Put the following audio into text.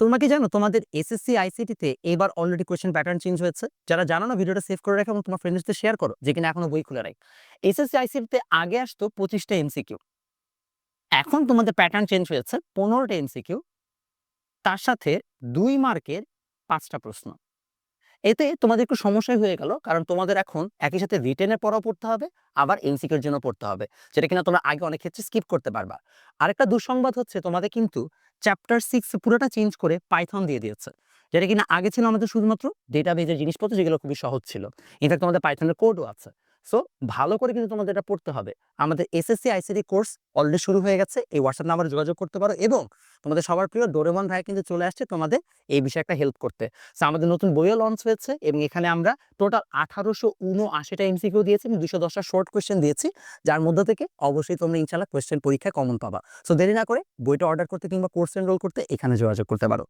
তোমরা কি জানো? তোমাদের এসএসসি আইসিটিতে এবার অলরেডি কোয়েশ্চেন প্যাটার্ন চেঞ্জ হয়েছে। যারা জানো না, ভিডিওটা সেভ করে রাখো এবং তোমার ফ্রেন্ডসদের শেয়ার করো, যে কিনা এখনও বই খুলে রাখ এসএসসি আইসিটিতে আগে আসতো পঁচিশটা এমসিকিউ এখন তোমাদের প্যাটার্ন চেঞ্জ হয়েছে পনেরোটা এমসিকিউ তার সাথে দুই মার্কের পাঁচটা প্রশ্ন। এতে তোমাদের একটু সমস্যাই হয়ে গেল। কারণ তোমাদের এখন একই সাথে রিটেনের পড়াও পড়তে হবে, আবার এমসিকিউর জন্য পড়তে হবে, যেটা কিনা তোমরা আগে অনেক ক্ষেত্রে স্কিপ করতে পারবা। আরেকটা দুঃসংবাদ হচ্ছে, তোমাদের কিন্তু চ্যাপ্টার সিক্স পুরোটা চেঞ্জ করে পাইথন দিয়ে দিয়েছে, যেটা কিনা আগে ছিল আমাদের শুধুমাত্র ডেটাবেজের জিনিসপত্র, যেগুলো খুবই সহজ ছিল। ইনফ্যাক্ট তোমাদের পাইথনের কোডও আছে। সো ভালো করে কিন্তু তোমাদের এটা পড়তে হবে। আমাদের এসএসসি আইসিডি কোর্স অলরেডি শুরু হয়ে গেছে। এই হোয়াটসঅ্যাপ নাম্বারে যোগাযোগ করতে পারো এবং তোমাদের সবার প্রিয় ডোরেমন ভাই কিন্তু চলে আসছে তোমাদের এই বিষয়ে একটা হেল্প করতে। সো আমাদের নতুন বইও লঞ্চ হয়েছে এবং এখানে আমরা টোটাল আঠারোশো উনআশিটা এমসিকিউ দিয়েছি এবং দুশো দশটা শর্ট কোয়েশ্চেন দিয়েছি। যার মধ্যে থেকে অবশ্যই তোমরা ইনশাল্লাহ কোয়েশ্চেন পরীক্ষায় কমন পাবা। সো দেরি না করে বইটা অর্ডার করতে কিংবা কোর্স এনরোল করতে এখানে যোগাযোগ করতে পারো।